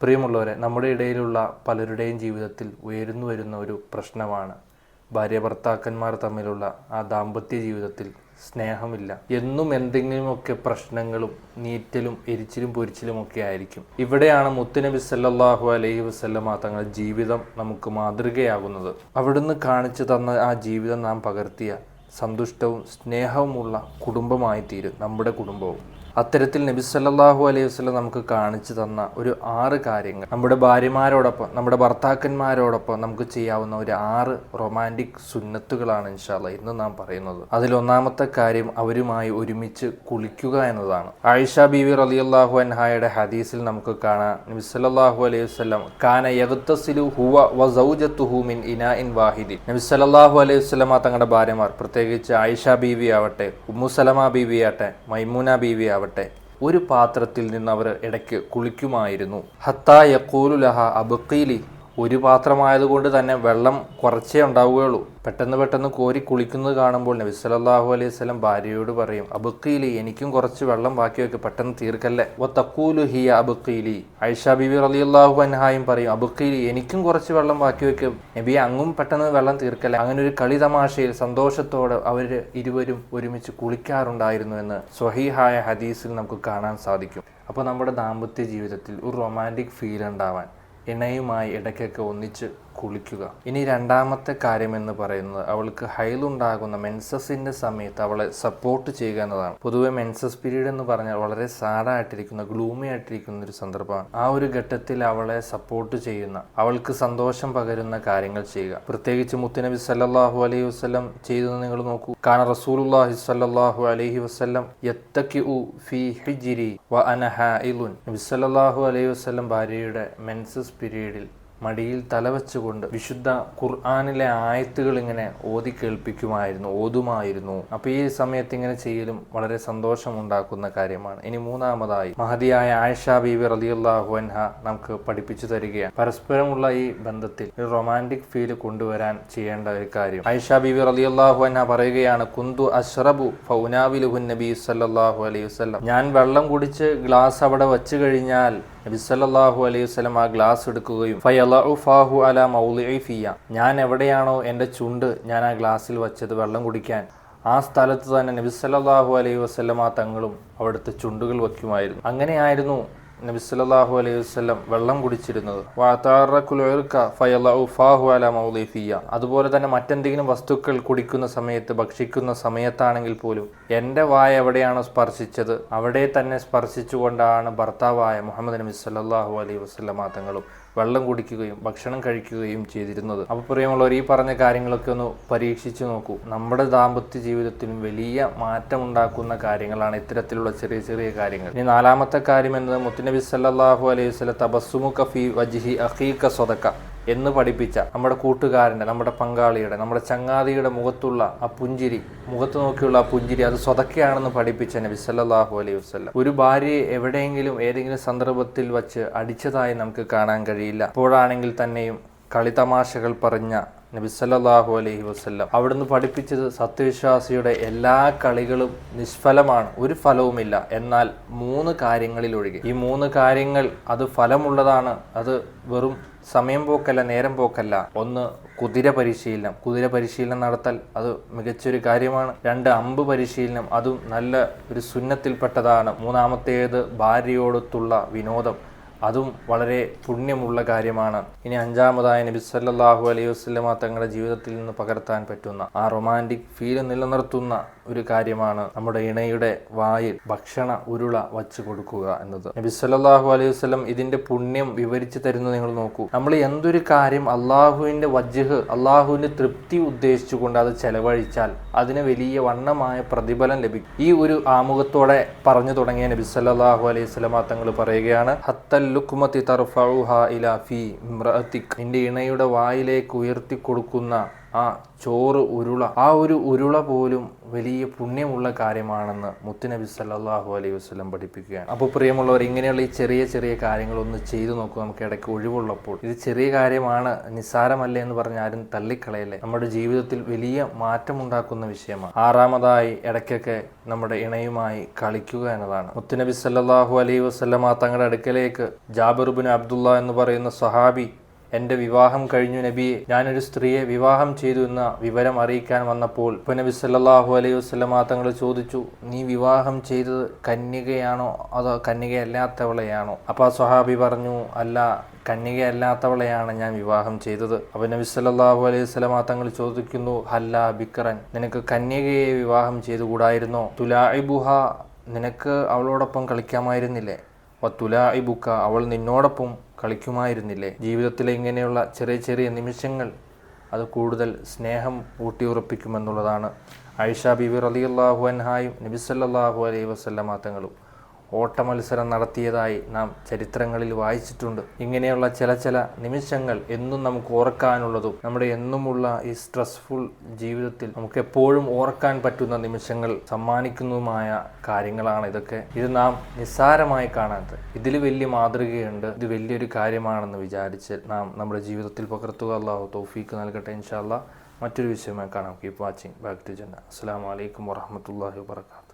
പ്രിയമുള്ളവരെ നമ്മുടെ ഇടയിലുള്ള പലരുടെയും ജീവിതത്തിൽ ഉയർന്നു വരുന്ന ഒരു പ്രശ്നമാണ് ഭാര്യ ഭർത്താക്കന്മാർ തമ്മിലുള്ള ആ ദാമ്പത്യ ജീവിതത്തിൽ സ്നേഹമില്ല. എന്നും എന്തെങ്കിലുമൊക്കെ പ്രശ്നങ്ങളും നീറ്റലും എരിച്ചിലും പൊരിച്ചിലും ഒക്കെ ആയിരിക്കും. ഇവിടെയാണ് മുത്തുനബി സല്ലാഹു അലൈഹി വസല്ലമ തങ്ങളുടെ ജീവിതം നമുക്ക് മാതൃകയാകുന്നത്. അവിടുന്ന് കാണിച്ചു തന്ന ആ ജീവിതം നാം പകർത്തിയ സന്തുഷ്ടവും സ്നേഹവുമുള്ള കുടുംബമായി തീരും നമ്മുടെ കുടുംബവും. അത്തരത്തിൽ നബി സല്ലാഹു അലൈഹി വസ്ലം നമുക്ക് കാണിച്ചു തന്ന ഒരു ആറ് കാര്യങ്ങൾ. നമ്മുടെ ഭാര്യമാരോടൊപ്പം നമ്മുടെ ഭർത്താക്കന്മാരോടൊപ്പം നമുക്ക് ചെയ്യാവുന്ന ഒരു ആറ് റൊമാന്റിക് സുന്നത്തുകളാണ് ഇൻഷാല്ല ഇന്ന് നാം പറയുന്നത്. അതിൽ ഒന്നാമത്തെ കാര്യം അവരുമായി ഒരുമിച്ച് കുളിക്കുക എന്നതാണ്. ആയിഷ ബീവി റളിയല്ലാഹു അൻഹായുടെ ഹദീസിൽ നമുക്ക് കാണാം. നബി സല്ലാഹു അലൈഹി വസ്ലം കാന യഗ്തസിലു ഹുവ വ മിൻ മിൻ ഇനാഇൻ വാഹിദി നബി സല്ലല്ലാഹു അലൈഹി വസ്ലമ തങ്ങളുടെ ഭാര്യമാർ പ്രത്യേകിച്ച് ആയിഷ ബീവി ആവട്ടെ ഉമ്മു സലമ ബീവി ആവട്ടെ മൈമൂന ബീവി ആവട്ടെ ഒരു പാത്രത്തിൽ നിന്ന് അവർ ഇടയ്ക്ക് കുളിക്കുമായിരുന്നു. ഹത്തായ കോലുലഹ അബുക്കീലി ഒരു പാത്രമായതുകൊണ്ട് തന്നെ വെള്ളം കുറച്ചേ ഉണ്ടാവുകയുള്ളൂ. പെട്ടെന്ന് പെട്ടെന്ന് കോരി കുളിക്കുന്നത് കാണുമ്പോൾ നബി സല്ലല്ലാഹു അലൈഹി സ്വലം ഭാര്യയോട് പറയും അബുക്കീലി എനിക്കും കുറച്ച് വെള്ളം ബാക്കി പെട്ടെന്ന് തീർക്കല്ലേ? ഓ തക്കൂലു ഹിയ അബുക്കീലി ഐഷ ബിബി അലി അള്ളാഹു അൻഹായും പറയും അബുക്കീലി എനിക്കും കുറച്ച് വെള്ളം ബാക്കി വെക്കും. നബി അങ്ങും പെട്ടെന്ന് വെള്ളം തീർക്കല്ലേ? അങ്ങനെ ഒരു കളി തമാശയിൽ സന്തോഷത്തോടെ അവർ ഇരുവരും ഒരുമിച്ച് കുളിക്കാറുണ്ടായിരുന്നു എന്ന് സ്വഹീഹായ ഹദീസിൽ നമുക്ക് കാണാൻ സാധിക്കും. അപ്പോൾ നമ്മുടെ ദാമ്പത്യ ജീവിതത്തിൽ ഒരു റൊമാന്റിക് ഫീൽ ഉണ്ടാവാൻ ഇണയുമായി ഇടയ്ക്കൊക്കെ ഒന്നിച്ച് കുളിക്കുക. ഇനി രണ്ടാമത്തെ കാര്യം എന്ന് പറയുന്നത് അവൾക്ക് ഹൈലുണ്ടാകുന്ന മെൻസസിന്റെ സമയത്ത് അവളെ സപ്പോർട്ട് ചെയ്യുക എന്നതാണ്. പൊതുവെ മെൻസസ് പീരീഡ് എന്ന് പറഞ്ഞാൽ വളരെ സാഡായിട്ടിരിക്കുന്ന ഗ്ലൂമി ആയിട്ടിരിക്കുന്ന ഒരു സന്ദർഭമാണ്. ആ ഒരു ഘട്ടത്തിൽ അവളെ സപ്പോർട്ട് ചെയ്യുന്ന അവൾക്ക് സന്തോഷം പകരുന്ന കാര്യങ്ങൾ ചെയ്യുക. പ്രത്യേകിച്ച് മുത്തുനബി സല്ലാഹു അലൈഹി വസ്ലം ചെയ്തത് നിങ്ങൾ നോക്കൂ. കാന റസൂലുള്ളാഹി സല്ലാഹു അലൈഹി യത്തഖിഉ ഫീ വ നബി സല്ലല്ലാഹു അലൈഹി വസല്ലം ഭാര്യയുടെ മെൻസസ് പീരീഡിൽ മടിയിൽ തലവെച്ചുകൊണ്ട് വിശുദ്ധ ഖുർആാനിലെ ആയത്തുകൾ ഇങ്ങനെ ഓതി കേൾപ്പിക്കുമായിരുന്നു ഓതുമായിരുന്നു. അപ്പൊ ഈ സമയത്ത് ഇങ്ങനെ ചെയ്യലും വളരെ സന്തോഷമുണ്ടാക്കുന്ന കാര്യമാണ്. ഇനി മൂന്നാമതായി മഹതിയായ ആയിഷ ബീവി റലിയുള്ളാഹു അൻഹ നമുക്ക് പഠിപ്പിച്ചു തരികയാണ്. പരസ്പരമുള്ള ഈ ബന്ധത്തിൽ ഒരു റൊമാന്റിക് ഫീൽ കൊണ്ടുവരാൻ ചെയ്യേണ്ട ഒരു കാര്യം. ആയിഷ ബീവി റലിയുള്ളാഹു അൻഹ പറയുകയാണ് കുന്തു അഷ്റബു ഫൗനാവിലുഹു നബി സല്ലാഹു അലൈഹി വസല്ലം. ഞാൻ വെള്ളം കുടിച്ച് ഗ്ലാസ് അവിടെ വെച്ച് കഴിഞ്ഞാൽ നബി സല്ലല്ലാഹു അലൈഹി വസ്ലം ആ ഗ്ലാസ് എടുക്കുകയും ഫയലഹു ഫാഹു അല മൗലി ഫിയ. ഞാൻ എവിടെയാണോ എന്റെ ചുണ്ട് ഞാൻ ആ ഗ്ലാസ്സിൽ വച്ചത് വെള്ളം കുടിക്കാൻ. ആ സ്ഥലത്ത് തന്നെ നബി സല്ലല്ലാഹു അലൈഹി വസ്ലം ആ തങ്ങളും അവിടുത്തെ ചുണ്ടുകൾ വയ്ക്കുമായിരുന്നു. അങ്ങനെയായിരുന്നു നബി സല്ലല്ലാഹു അലൈഹി വസ്ലം വെള്ളം കുടിച്ചിരുന്നത്. ഫാഹു മൗലിഫിയ അതുപോലെ തന്നെ മറ്റെന്തെങ്കിലും വസ്തുക്കൾ കുടിക്കുന്ന സമയത്ത് ഭക്ഷിക്കുന്ന സമയത്താണെങ്കിൽ പോലും എന്റെ വായ എവിടെയാണോ സ്പർശിച്ചത് അവിടെ തന്നെ സ്പർശിച്ചുകൊണ്ടാണ് ഭർത്താവായ മുഹമ്മദ് നബി സല്ലല്ലാഹു അലൈഹി വസ്ലം തങ്ങളും വെള്ളം കുടിക്കുകയും ഭക്ഷണം കഴിക്കുകയും ചെയ്തിരുന്നത്. അപ്പോൾ പ്രിയമുള്ളവർ ഈ പറഞ്ഞ കാര്യങ്ങളൊക്കെ ഒന്ന് പരീക്ഷിച്ചു നോക്കൂ. നമ്മുടെ ദാമ്പത്യ ജീവിതത്തിലും വലിയ മാറ്റമുണ്ടാക്കുന്ന കാര്യങ്ങളാണ് ഇത്തരത്തിലുള്ള ചെറിയ ചെറിയ കാര്യങ്ങൾ. ഇനി നാലാമത്തെ കാര്യം എന്നത് മുത്തുനബി സല്ലാഹു അലൈഹി വസല്ലം തബസ്സുമു കഫി വജ്ഹി അഖീക സ്വതക്ക എന്ന് പഠിപ്പിച്ച നമ്മുടെ കൂട്ടുകാരന്റെ നമ്മുടെ പങ്കാളിയുടെ നമ്മുടെ ചങ്ങാതിയുടെ മുഖത്തുള്ള ആ പുഞ്ചിരി മുഖത്ത് നോക്കിയുള്ള ആ പുഞ്ചിരി അത് സ്വതക്കെയാണെന്ന് പഠിപ്പിച്ച നബി സല്ലല്ലാഹു അലൈഹി വസല്ലം. ഒരു ഭാര്യയെ എവിടെയെങ്കിലും ഏതെങ്കിലും സന്ദർഭത്തിൽ വച്ച് അടിച്ചതായി നമുക്ക് കാണാൻ കഴിയില്ല. അപ്പോഴാണെങ്കിൽ തന്നെയും കളിതമാശകൾ പറഞ്ഞ നബി സല്ലല്ലാഹു അലൈഹി വസല്ലം അവിടുന്ന് പഠിപ്പിച്ചത് സത്യവിശ്വാസിയുടെ എല്ലാ കളികളും നിഷ്ഫലമാണ് ഒരു ഫലവുമില്ല. എന്നാൽ മൂന്ന് കാര്യങ്ങളിൽ ഒഴികെ ഈ മൂന്ന് കാര്യങ്ങൾ അത് ഫലമുള്ളതാണ് അത് വെറും സമയം പോക്കല്ല നേരം പോക്കല്ല. ഒന്ന് കുതിര പരിശീലനം. കുതിര പരിശീലനം നടത്തൽ അത് മികച്ചൊരു കാര്യമാണ്. രണ്ട് അമ്പ് പരിശീലനം അതും നല്ല ഒരു സുന്നത്തിൽപ്പെട്ടതാണ്. മൂന്നാമത്തേത് ഭാര്യയോടൊത്തുള്ള വിനോദം. അതും വളരെ പുണ്യമുള്ള കാര്യമാണ്. ഇനി അഞ്ചാമതായ നബി സല്ലാഹു അലൈഹി വസല്ലമ തങ്ങളുടെ ജീവിതത്തിൽ നിന്ന് പകർത്താൻ പറ്റുന്ന ആ റൊമാന്റിക് ഫീൽ നിലനിർത്തുന്ന ഒരു കാര്യമാണ് നമ്മുടെ ഇണയുടെ വായിൽ ഭക്ഷണ ഉരുള വച്ചു കൊടുക്കുക എന്നത്. നബി സല്ലാഹു അലൈഹി വസ്ലം ഇതിന്റെ പുണ്യം വിവരിച്ചു തരുന്നത് നിങ്ങൾ നോക്കൂ. നമ്മൾ എന്തൊരു കാര്യം അള്ളാഹുവിന്റെ വജ്ഹ് അള്ളാഹുവിന്റെ തൃപ്തി ഉദ്ദേശിച്ചുകൊണ്ട് അത് ചെലവഴിച്ചാൽ അതിന് വലിയ വണ്ണമായ പ്രതിഫലം ലഭിക്കും. ഈ ഒരു ആമുഖത്തോടെ പറഞ്ഞു തുടങ്ങിയ നബി സല്ലാഹു അലൈഹി വസല്ലമ തങ്ങൾ പറയുകയാണ് ഹത്തൽ ലുക്മത്തി തർഫഉഹ ഇലാ ഫി ഇമ്രഅത്തിക് നിന്റെ ഇണയുടെ വായിലേക്ക് ഉയർത്തി കൊടുക്കുന്ന ആ ചോറ് ഉരുള ആ ഒരു ഉരുള പോലും വലിയ പുണ്യമുള്ള കാര്യമാണെന്ന് മുത്തുനബി സല്ലാഹു അലൈഹി വസ്ലം പഠിപ്പിക്കുകയാണ്. അപ്പോൾ പ്രിയമുള്ളവർ ഇങ്ങനെയുള്ള ഈ ചെറിയ ചെറിയ കാര്യങ്ങൾ ഒന്ന് ചെയ്തു നോക്കുക. നമുക്ക് ഇടയ്ക്ക് ഒഴിവുള്ളപ്പോൾ. ഇത് ചെറിയ കാര്യമാണ് നിസ്സാരമല്ല എന്ന് പറഞ്ഞ് ആരും തള്ളിക്കളയല്ലേ. നമ്മുടെ ജീവിതത്തിൽ വലിയ മാറ്റമുണ്ടാക്കുന്ന വിഷയമാണ്. ആറാമതായി ഇടയ്ക്കൊക്കെ നമ്മുടെ ഇണയുമായി കളിക്കുക എന്നതാണ്. മുത്തുനബി സല്ലല്ലാഹു അലൈഹി ആ തങ്ങളുടെ അടുക്കലേക്ക് ജാബിറുബിൻ അബ്ദുള്ള എന്ന് പറയുന്ന സഹാബി എന്റെ വിവാഹം കഴിഞ്ഞു നബിയെ ഞാനൊരു സ്ത്രീയെ വിവാഹം ചെയ്തു എന്ന വിവരം അറിയിക്കാൻ വന്നപ്പോൾ നബി സല്ലല്ലാഹു അലൈഹി വസല്ലമ തങ്ങൾ ചോദിച്ചു നീ വിവാഹം ചെയ്തത് കന്യകയാണോ അതോ കന്യകയല്ലാത്തവളെയാണോ? അപ്പോൾ സ്വഹാബി പറഞ്ഞു അല്ല കന്യകയല്ലാത്തവളെയാണ് ഞാൻ വിവാഹം ചെയ്തത്. അപ്പോൾ നബി സല്ലാഹു അലൈഹി വസല്ലമ തങ്ങൾ ചോദിക്കുന്നു ഹല്ല ബിക്കറൻ നിനക്ക് കന്യകയെ വിവാഹം ചെയ്തുകൂടായിരുന്നോ? തുലാഇബുഹ നിനക്ക് അവളോടൊപ്പം കളിക്കാമായിരുന്നില്ലേ? വത്തുലായിബുക്ക അവൾ നിന്നോടൊപ്പം കളിക്കുമായിരുന്നില്ലേ? ജീവിതത്തിലെ ഇങ്ങനെയുള്ള ചെറിയ ചെറിയ നിമിഷങ്ങൾ അത് കൂടുതൽ സ്നേഹം ഊട്ടിയുറപ്പിക്കുമെന്നുള്ളതാണ്. ആയിഷ ബിബി റലിയല്ലാഹു അൻഹായും നബിസല്ലാഹു അലൈഹി വസല്ലമ തങ്ങളും. ഓട്ട മത്സരം നടത്തിയതായി നാം ചരിത്രങ്ങളിൽ വായിച്ചിട്ടുണ്ട്. ഇങ്ങനെയുള്ള ചില ചില നിമിഷങ്ങൾ എന്നും നമുക്ക് ഓർക്കാനുള്ളതും നമ്മുടെ എന്നുമുള്ള ഈ സ്ട്രെസ്ഫുൾ ജീവിതത്തിൽ നമുക്ക് എപ്പോഴും ഓർക്കാൻ പറ്റുന്ന നിമിഷങ്ങൾ സമ്മാനിക്കുന്നതുമായ കാര്യങ്ങളാണ് ഇതൊക്കെ. ഇത് നാം നിസ്സാരമായി കാണാത്തത്. ഇതിൽ വലിയ മാതൃകയുണ്ട്. ഇത് വലിയൊരു കാര്യമാണെന്ന് വിചാരിച്ച് നാം നമ്മുടെ ജീവിതത്തിൽ പകർത്തുക. അള്ളാഹു തൗഫീക്ക് നൽകട്ടെ ഇൻഷാല്ല മറ്റൊരു വിഷയമായി കാണാം. കീപ് വാച്ചിങ് ബാക്ക് ടു ജന്ന അസ്സാം വലൈക്കും വാഹമത്തല്ലാഹി വാബർക്കാത്തു